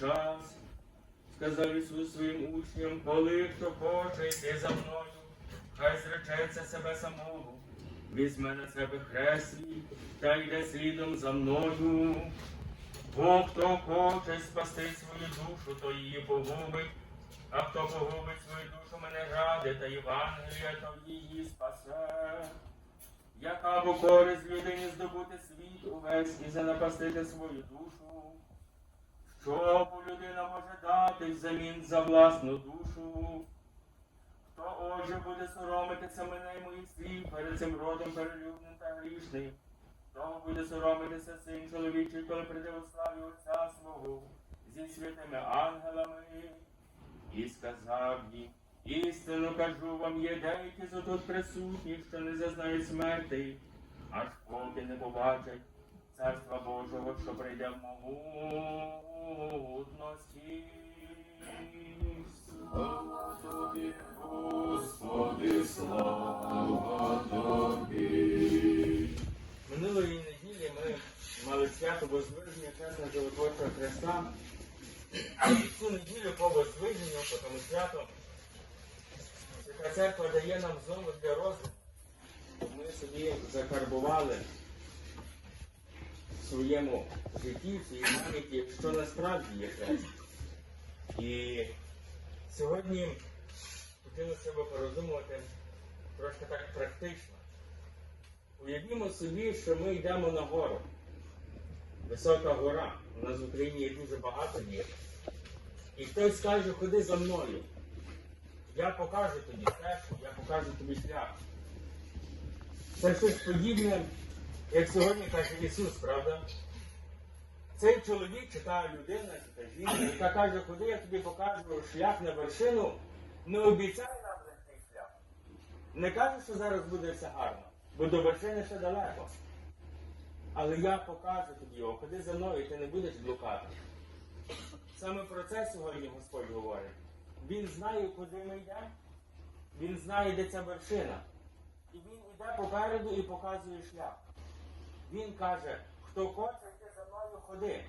час сказав Ісус своїм учням, коли хто хоче йти за мною, хай зречеться себе самого, візьме на себе хрест та йде слідом за мною. Бо хто хоче спасти свою душу, то її погубить, а хто погубить свою душу мене ради та Євангелія, то її спасе. Яка бо користь людині здобути світ увесь і занапастити свою душу? Що людина може дати взамін за власну душу? Хто отже буде соромитися мене і моїх слів перед цим родом перелюбним та грішним? Хто буде соромитися син чоловічий, коли прийде у славі Отця свого зі святими ангелами? І сказав їм, істину кажу вам, є деякі з отут присутні, що не зазнають смерти, аж поки не побачать царства Божого, що прийде в могутності. Слава тобі, Господи, слава тобі. Минулої неділі ми мали свято Возвиження чесного животворчого Христа. І цю неділю по Возвиженню, по тому святу, Свята Церква дає нам знову для розвитку. Ми собі закарбували своєму житті, в своїй пам'яті, що насправді є хрест. І сьогодні хотілося б порозумувати трошки так практично. Уявімо собі, що ми йдемо на гору. Висока гора. У нас в Україні є дуже багато гір. І хтось каже, ходи за мною. Я покажу тобі стежку, я покажу тобі шлях. Це щось подібне, як сьогодні каже Ісус, правда? Цей чоловік, чи та людина, чи та жінка, яка каже, ходи, я тобі покажу шлях на вершину, не обіцяє нам легкий шлях. Не каже, що зараз буде все гарно, бо до вершини ще далеко. Але я покажу тобі його, ходи за мною, і ти не будеш блукати. Саме про це сьогодні Господь говорить. Він знає, куди ми йдемо, він знає, де ця вершина. І він йде попереду і показує шлях. Він каже, хто хоче йти за мною, ходи.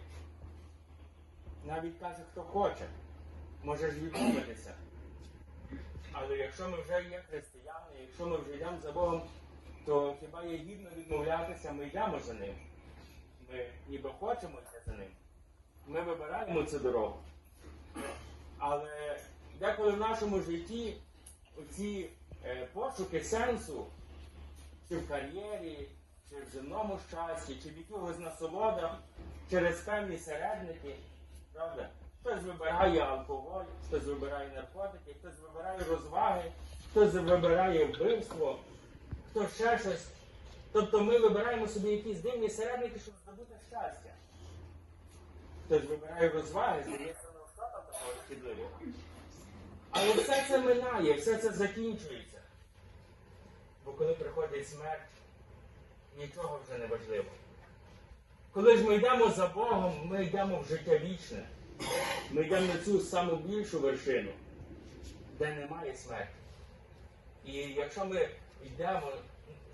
Навіть каже, хто хоче, можеш відмовитися. Але якщо ми вже є християни, якщо ми вже йдемо за Богом, то хіба є гідно відмовлятися, ми йдемо за ним. Ми ніби хочемо йти за ним. Ми вибираємо цю дорогу. Але деколи в нашому житті оці е, пошуки сенсу, чи в кар'єрі, чи в земному щасті, чи в якихось насолодах, через певні середники, правда? Хтось вибирає алкоголь, хтось вибирає наркотики, хтось вибирає розваги, хтось вибирає вбивство, хтось ще щось. Тобто ми вибираємо собі якісь дивні середники, щоб здобути щастя. Хтось вибирає розваги, здається, що там такого. Але все це минає, все це закінчується. Бо коли приходить смерть, нічого вже не важливо. Коли ж ми йдемо за Богом, ми йдемо в життя вічне. Ми йдемо на цю саму більшу вершину, де немає смерті. І якщо ми йдемо,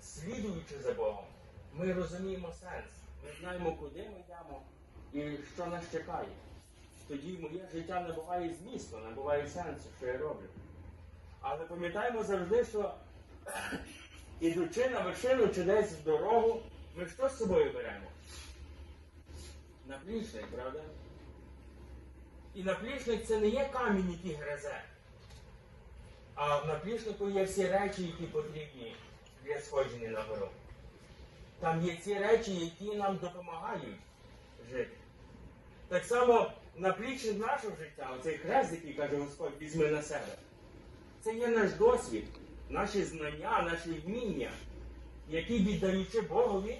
слідуючи за Богом, ми розуміємо сенс. Ми знаємо, куди ми йдемо і що нас чекає. Тоді моє життя не буває змісту, не буває сенсу, що я роблю. Але пам'ятаємо завжди, що ідучи на вершину чи десь в дорогу, ми що з собою беремо? Наплічник, правда? І наплічник це не є камінь, який гризе. А в наплічнику є всі речі, які потрібні для сходження на гору. Там є ці речі, які нам допомагають жити. Так само наплічник нашого життя, оцей хрест, який каже Господь, візьми на себе. Це є наш досвід, наші знання, наші вміння, які віддаючи Богові,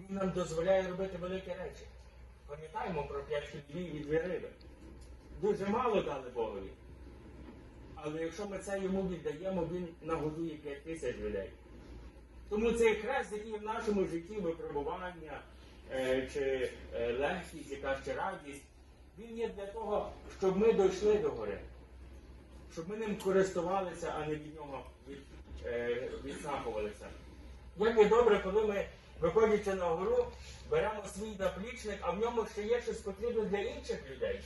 Він нам дозволяє робити великі речі. Пам'ятаємо про п'ять хлібів і дві риби. Дуже мало дали Богові. Але якщо ми це йому віддаємо, він нагодує 5 тисяч людей. Тому цей хрест, який в нашому житті випробування е, чи е, легкість, якась чи радість, він є для того, щоб ми дійшли до гори. Щоб ми ним користувалися, а не від нього від, е, відсахувалися. Як і добре, коли ми виходячи на гору, беремо свій наплічник, а в ньому ще є щось потрібне для інших людей.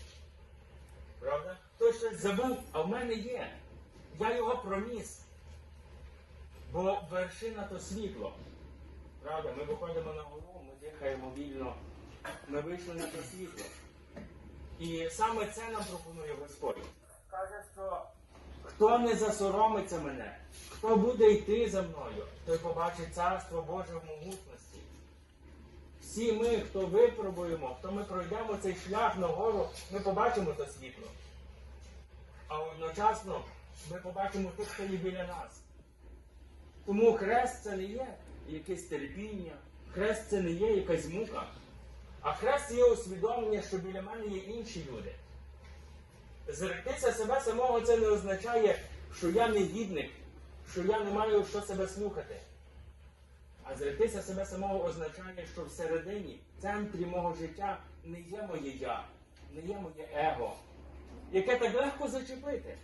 Правда? Хтось щось забув, а в мене є. Я його проніс. Бо вершина то світло. Правда, ми виходимо на гору, ми дихаємо вільно, ми вийшли на те світло. І саме це нам пропонує Господь. Каже, що хто не засоромиться мене, хто буде йти за мною, той побачить царство Боже в могутності. Всі ми, хто випробуємо, хто ми пройдемо цей шлях на гору, ми побачимо це світло. А одночасно ми побачимо тих, хто є біля нас. Тому хрест це не є якесь терпіння, хрест це не є якась мука, а хрест є усвідомлення, що біля мене є інші люди. Зректися себе самого це не означає, що я негідник, що я не маю що себе слухати. А зректися себе самого означає, що всередині, в центрі мого життя не є моє я, не є моє его, яке так легко зачепити,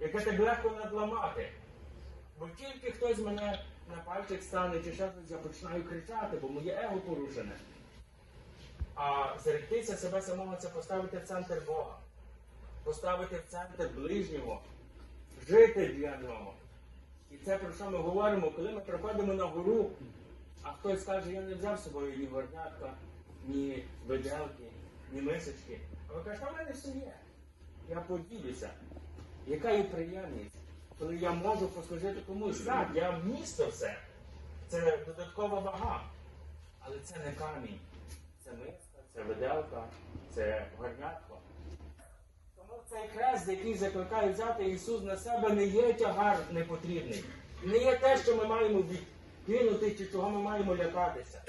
яке так легко надламати. Бо тільки хтось мене на пальчик стане чи ще я починаю кричати, бо моє его порушене. А зректися себе самого це поставити в центр Бога, поставити в центр ближнього, жити для нього. І це про що ми говоримо, коли ми приходимо на гору, а хтось каже, я не взяв з собою ні горнятка, ні виделки, ні мисочки. А ви кажете, в мене все є. Я поділюся. Яка є приємність, коли я можу послужити комусь. Так, я вмісто все. Це додаткова вага. Але це не камінь. Це миска, це виделка, це горнятко. Цей хрест, який закликає взяти Ісус на себе, не є тягар непотрібний. Не є те, що ми маємо відкинути чи чого ми маємо лякатися.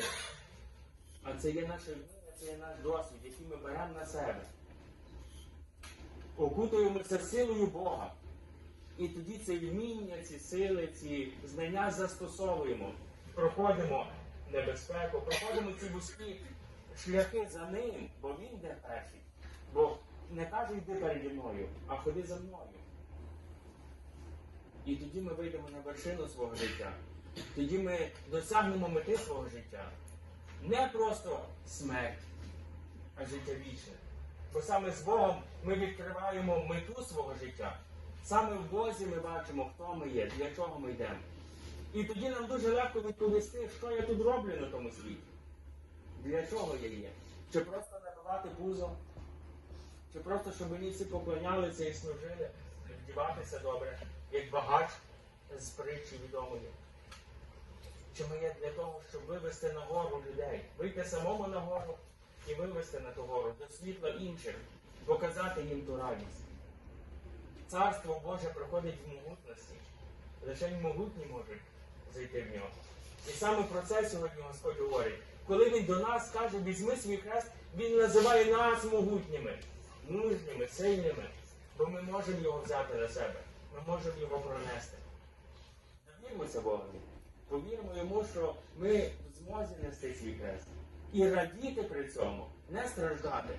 А це є наше вміння, це є наш досвід, який ми беремо на себе. Окутуємося силою Бога. І тоді це вміння, ці сили, ці знання застосовуємо. Проходимо небезпеку, проходимо ці вузькі шляхи за ним, бо він йде перший. Бо не каже, йди переді мною, а ходи за мною. І тоді ми вийдемо на вершину свого життя. Тоді ми досягнемо мети свого життя. Не просто смерть, а життя вічне. Бо саме з Богом ми відкриваємо мету свого життя. Саме в Бозі ми бачимо, хто ми є, для чого ми йдемо. І тоді нам дуже легко відповісти, що я тут роблю на тому світі. Для чого я є? Чи просто набивати пузо? Чи просто, щоб мені всі поклонялися і служили, вдіватися добре, як багач з притчі відомої? Чи ми є для того, щоб вивести на гору людей, вийти самому на гору і вивести на ту гору до світла інших, показати їм ту радість? Царство Боже проходить в могутності. Лише могутні можуть зайти в нього. І саме про це сьогодні Господь говорить. Коли Він до нас каже, візьми свій хрест, Він називає нас могутніми, мужніми, сильними, бо ми можемо його взяти на себе, ми можемо його пронести. Довірмося Богові. Повіримо йому, що ми в змозі нести свій хрест. І радіти при цьому, не страждати.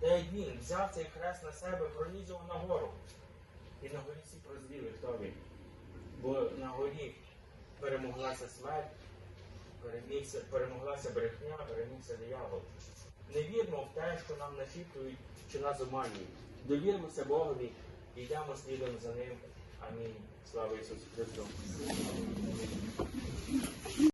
Та як він взяв цей хрест на себе, проніс його на гору. І на горі всі прозріли, хто він. Бо на горі перемоглася смерть, перемігся, перемоглася брехня, перемігся диявол. Не віримо в те, що нам начіплюють чи нас обманюють. Довіримося Богові і йдемо слідом за ним. Амінь. Слава Ісусу Христу!